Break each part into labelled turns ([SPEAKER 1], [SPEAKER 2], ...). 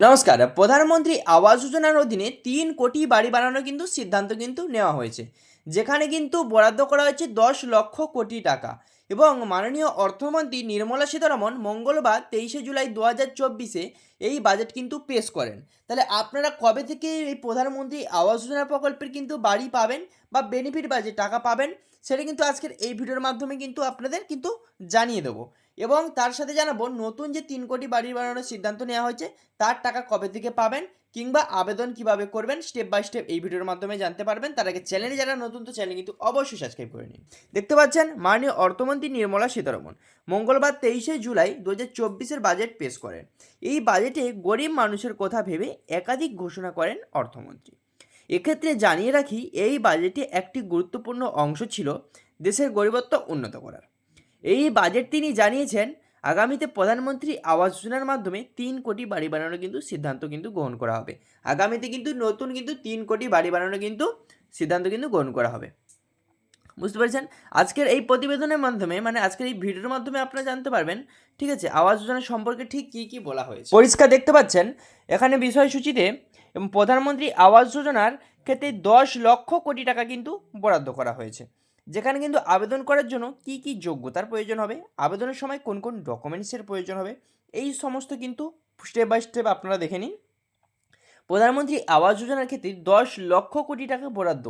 [SPEAKER 1] নমস্কার, প্রধানমন্ত্রী আবাস যোজনার অধীনে তিন কোটি বাড়ি বানানোর কিন্তু সিদ্ধান্ত কিন্তু নেওয়া হয়েছে, যেখানে কিন্তু বরাদ্দ করা হয়েছে দশ লক্ষ কোটি টাকা এবং মাননীয় অর্থমন্ত্রী নির্মলা সীতারমন মঙ্গলবার তেইশে জুলাই দু হাজার চব্বিশে এই বাজেট কিন্তু পেশ করেন। তাহলে আপনারা কবে থেকে এই প্রধানমন্ত্রী আবাস যোজনা প্রকল্পের কিন্তু বাড়ি পাবেন বা বেনিফিট বা যে টাকা পাবেন, সেটা কিন্তু আজকের এই ভিডিওর মাধ্যমে কিন্তু আপনাদের কিন্তু জানিয়ে দেবো। এবং তার সাথে জানাব নতুন যে তিন কোটি বাড়ি বানানোর সিদ্ধান্ত নেওয়া হয়েছে, তার টাকা কবে থেকে পাবেন কিংবা আবেদন কীভাবে করবেন স্টেপ বাই স্টেপ এই ভিডিওর মাধ্যমে জানতে পারবেন। তার আগে চ্যানেলে যারা নতুন, তো চ্যানেল কিন্তু অবশ্যই সাবস্ক্রাইব করে নিন। দেখতে পাচ্ছেন মাননীয় অর্থমন্ত্রী নির্মলা সীতারমন মঙ্গলবার তেইশে জুলাই দু হাজার বাজেট পেশ করেন। এই বাজেটে গরিব মানুষের কথা ভেবে একাধিক ঘোষণা করেন অর্থমন্ত্রী। এক্ষেত্রে জানিয়ে রাখি, এই বাজেটে একটি গুরুত্বপূর্ণ অংশ ছিল দেশের গরিবত্ব উন্নত করার। এই বাজেট তিনি জানিয়েছেন, আগামীতে প্রধানমন্ত্রী আবাস যোজনার মাধ্যমে তিন কোটি বাড়ি বানানোর কিন্তু সিদ্ধান্ত কিন্তু গ্রহণ করা হবে। আগামীতে কিন্তু নতুন কিন্তু তিন কোটি বাড়ি বানানোর কিন্তু সিদ্ধান্ত কিন্তু গ্রহণ করা হবে। বুঝতে পেরেছেন? আজকের এই প্রতিবেদনের মাধ্যমে মানে আজকের এই ভিডিওর মাধ্যমে আপনারা জানতে পারবেন, ঠিক আছে, আবাস যোজনা সম্পর্কে ঠিক কী কী বলা হয়েছে। পরিষ্কার দেখতে পাচ্ছেন, এখানে বিষয়সূচিতে প্রধানমন্ত্রী আবাস যোজনার ক্ষেত্রে দশ লক্ষ কোটি টাকা কিন্তু বরাদ্দ করা হয়েছে। যেখানে কিন্তু আবেদন করার জন্য কি কি যোগ্যতার প্রয়োজন হবে, আবেদনের সময় কোন কোন ডকুমেন্টসের প্রয়োজন হবে, এই সমস্ত কিন্তু স্টেপ বাই স্টেপ আপনারা দেখে নিন। প্রধানমন্ত্রী আবাস যোজনার ক্ষেত্রে দশ লক্ষ কোটি টাকা বরাদ্দ।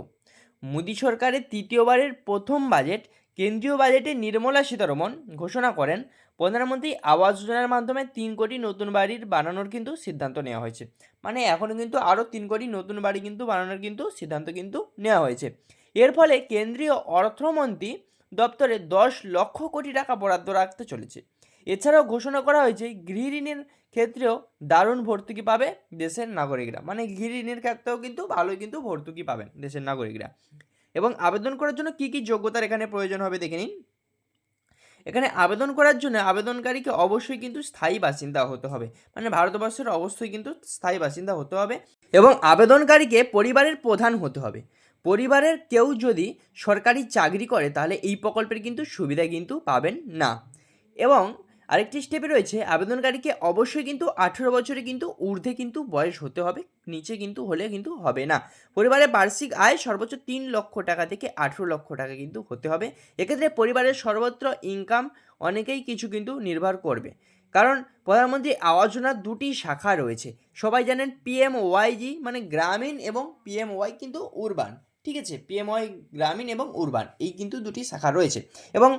[SPEAKER 1] মোদী সরকারের তৃতীয়বারের প্রথম বাজেট কেন্দ্রীয় বাজেটে নির্মলা সীতারমন ঘোষণা করেন। প্রধানমন্ত্রী আবাস যোজনার মাধ্যমে তিন কোটি নতুন বাড়ির বানানোর কিন্তু সিদ্ধান্ত নেওয়া হয়েছে। মানে এখনও কিন্তু আরও তিন কোটি নতুন বাড়ি কিন্তু বানানোর কিন্তু সিদ্ধান্ত কিন্তু নেওয়া হয়েছে। এর ফলে কেন্দ্রীয় অর্থমন্ত্রী দপ্তরে দশ লক্ষ কোটি টাকা বরাদ্দ রাখতে চলেছে। এছাড়াও ঘোষণা করা হয়েছে, গৃহ ঋণের ক্ষেত্রেও দারুণ ভর্তুকি পাবে দেশের নাগরিকরা। মানে গৃহ ঋণের ক্ষেত্রেও কিন্তু ভালোই কিন্তু ভর্তুকি পাবেন দেশের নাগরিকরা। এবং আবেদন করার জন্য কী কী যোগ্যতার এখানে প্রয়োজন হবে দেখে নিন। এখানে আবেদন করার জন্য আবেদনকারীকে অবশ্যই কিন্তু স্থায়ী বাসিন্দা হতে হবে। মানে ভারতবর্ষের অবশ্যই কিন্তু স্থায়ী বাসিন্দা হতে হবে এবং আবেদনকারীকে পরিবারের প্রধান হতে হবে। পরিবারের কেউ যদি সরকারি চাকরি করে, তাহলে এই প্রকল্পের কিন্তু সুবিধা কিন্তু পাবেন না। এবং আরেকটি স্টেপে রয়েছে, আবেদনকারীকে অবশ্যই কিন্তু আঠেরো বছরে কিন্তু ঊর্ধ্বে কিন্তু বয়স হতে হবে, নিচে কিন্তু হলে কিন্তু হবে না। পরিবারের বার্ষিক আয় সর্বোচ্চ তিন লক্ষ টাকা থেকে আঠেরো লক্ষ টাকা কিন্তু হতে হবে। এক্ষেত্রে পরিবারের সর্বত্র ইনকাম অনেকেই কিছু কিন্তু নির্ভর করবে। কারণ প্রধানমন্ত্রী আবাস যোজনার দুটি শাখা রয়েছে। সবাই জানেন পিএম ওয়াইজি মানে গ্রামীণ এবং পিএম ওয়াই কিন্তু উরবান ঠিক আছে পিএমওয়াই গ্রামীণ এবং উরবান এই কিন্তু দুটি শাখা রয়েছে। এবং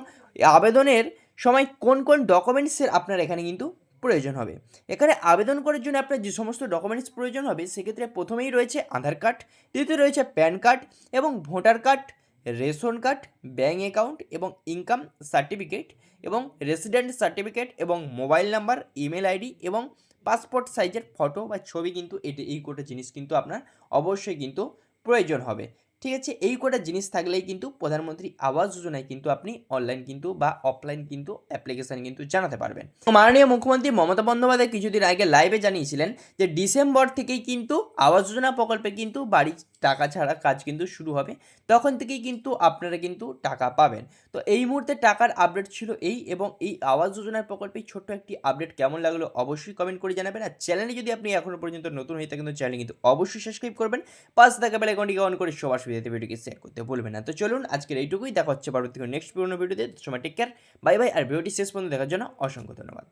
[SPEAKER 1] আবেদনের সময় কোন কোন ডকুমেন্টসের আপনার এখানে কিন্তু প্রয়োজন হবে। এখানে আবেদন করার জন্য আপনার যে সমস্ত ডকুমেন্টস প্রয়োজন হবে, সেক্ষেত্রে প্রথমেই রয়েছে আধার কার্ড, দ্বিতীয় রয়েছে প্যান কার্ড এবং voter card, ration card bank account এবং ইনকাম সার্টিফিকেট এবং রেসিডেন্ট সার্টিফিকেট এবং মোবাইল নাম্বার, ইমেল আইডি এবং পাসপোর্ট সাইজের ফটো বা ছবি কিন্তু এটি, এই কোটা জিনিস কিন্তু আপনার অবশ্যই কিন্তু প্রয়োজন হবে। ঠিক আছে? এই কটা জিনিস থাকলেই কিন্তু প্রধানমন্ত্রী আবাস যোজনায় কিন্তু আপনি অনলাইন কিন্তু বা অফলাইন কিন্তু অ্যাপ্লিকেশান কিন্তু জানাতে পারবেন। মাননীয় মুখ্যমন্ত্রী মমতা বন্দ্যোপাধ্যায় কিছুদিন আগে লাইভে জানিয়েছিলেন যে ডিসেম্বর থেকেই কিন্তু আবাস যোজনা প্রকল্পে কিন্তু বাড়ি টাকা ছাড়া কাজ কিন্তু শুরু হবে। তখন থেকেই কিন্তু আপনারা কিন্তু টাকা পাবেন। তো এই মুহূর্তে টাকার আপডেট ছিল এই এবং এই আবাস যোজনার প্রকল্পে ছোট্ট একটি আপডেট কেমন লাগল অবশ্যই কমেন্ট করে জানাবেন। আর চ্যানেলে যদি আপনি এখনও পর্যন্ত নতুন হয়ে থাকেন তো চ্যানেল কিন্তু অবশ্যই সাবস্ক্রাইব করবেন। পাঁচ থাকা বেলা আইকনটিকে অন করে সবার সুবিধাতে ভিডিওকে শেয়ার করতে ভুলবেন না। তো চলুন আজকের এইটুকুই। দেখা হচ্ছে পরবর্তী নেক্সট পুরোনো ভিডিওতে সময় টেক কেয়ার বাই বাই আর ভিডিওটি শেষ পর্যন্ত দেখার জন্য অসংখ্য ধন্যবাদ।